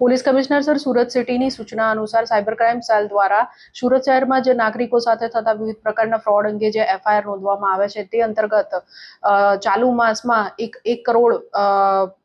Police commissioner sir Surat સિટીની સૂચના અનુસાર સાયબર ક્રાઇમ સેલ દ્વારા સુરત શહેરમાં જે નાગરિકો સાથે થતા વિવિધ પ્રકારના ફ્રોડ અંગે જે એફઆઈઆર નોંધવામાં આવે છે તે અંતર્ગત ચાલુ માસમાં એક એક કરોડ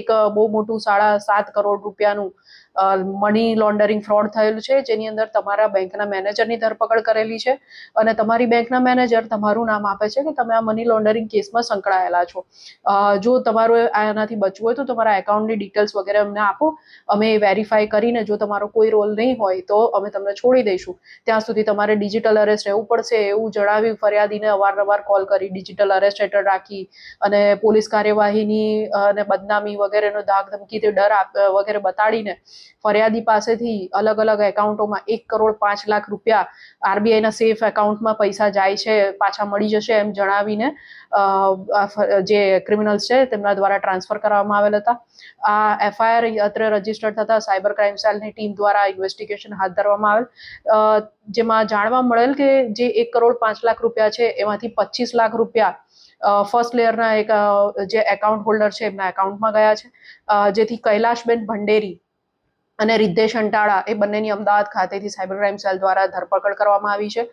એક બહુ મોટું સાડા સાત કરોડ રૂપિયાનું મની લોન્ડરિંગ ફ્રોડ થયેલું છે, જેની અંદર તમારા બેંકના મેનેજરની ધરપકડ કરેલી છે અને તમારી બેંકના મેનેજર તમારું નામ આપે છે કે તમે આ મની લોન્ડરિંગ કેસમાં સંકળાયેલા છો. જો તમારું આનાથી બચવું હોય તો તમારા એકાઉન્ટની ડિટેલ્સ વગેરે અમને આપો, અમે વેરીફાઈ કરીને જો તમારો કોઈ રોલ નહીં હોય તો અમે તમને છોડી દઈશું. ત્યાં સુધી તમારે ડિજિટલ અરેસ્ટ રહેવું પડશે એવું જણાવી ફરિયાદીને અવારનવાર કોલ કરી ડિજિટલ અરેસ્ટ હેઠળ રાખી અને પોલીસ કાર્યવાહીની અને બદનામી વગેરેનો ધાક ધમકીથી ડર વગેરે બતાડીને ફરિયાદી પાસેથી અલગ અલગ એકાઉન્ટોમાં એક કરોડ પાંચ લાખ રૂપિયા આરબીઆઈના સેફ એકાઉન્ટમાં પૈસા જાય છે, પાછા મળી જશે એમ જણાવીને જે ક્રિમિનલ્સ છે તેમના દ્વારા ટ્રાન્સફર કરવામાં આવેલ હતા. આ એફઆઈઆર અત્રે રજીસ્ટર્ડ થતા સાયબર ક્રાઇમ સેલની ટીમ દ્વારા ઇન્વેસ્ટિગેશન હાથ ધરવામાં આવેલ. જેમાં જાણવા મળેલ કે જે એક કરોડ પાંચ લાખ રૂપિયા છે, એમાંથી પચીસ લાખ રૂપિયા ફર્સ્ટ લેયરના એક જે એકાઉન્ટ હોલ્ડર છે, એમના એકાઉન્ટમાં ગયા છે. જેથી કૈલાશબેન ભંડેરી અને રિદ્ધેશ અંટાળા એ બંનેની અમદાવાદ ખાતેથી સાયબર ક્રાઇમ સેલ દ્વારા ધરપકડ કરવામાં આવી છે.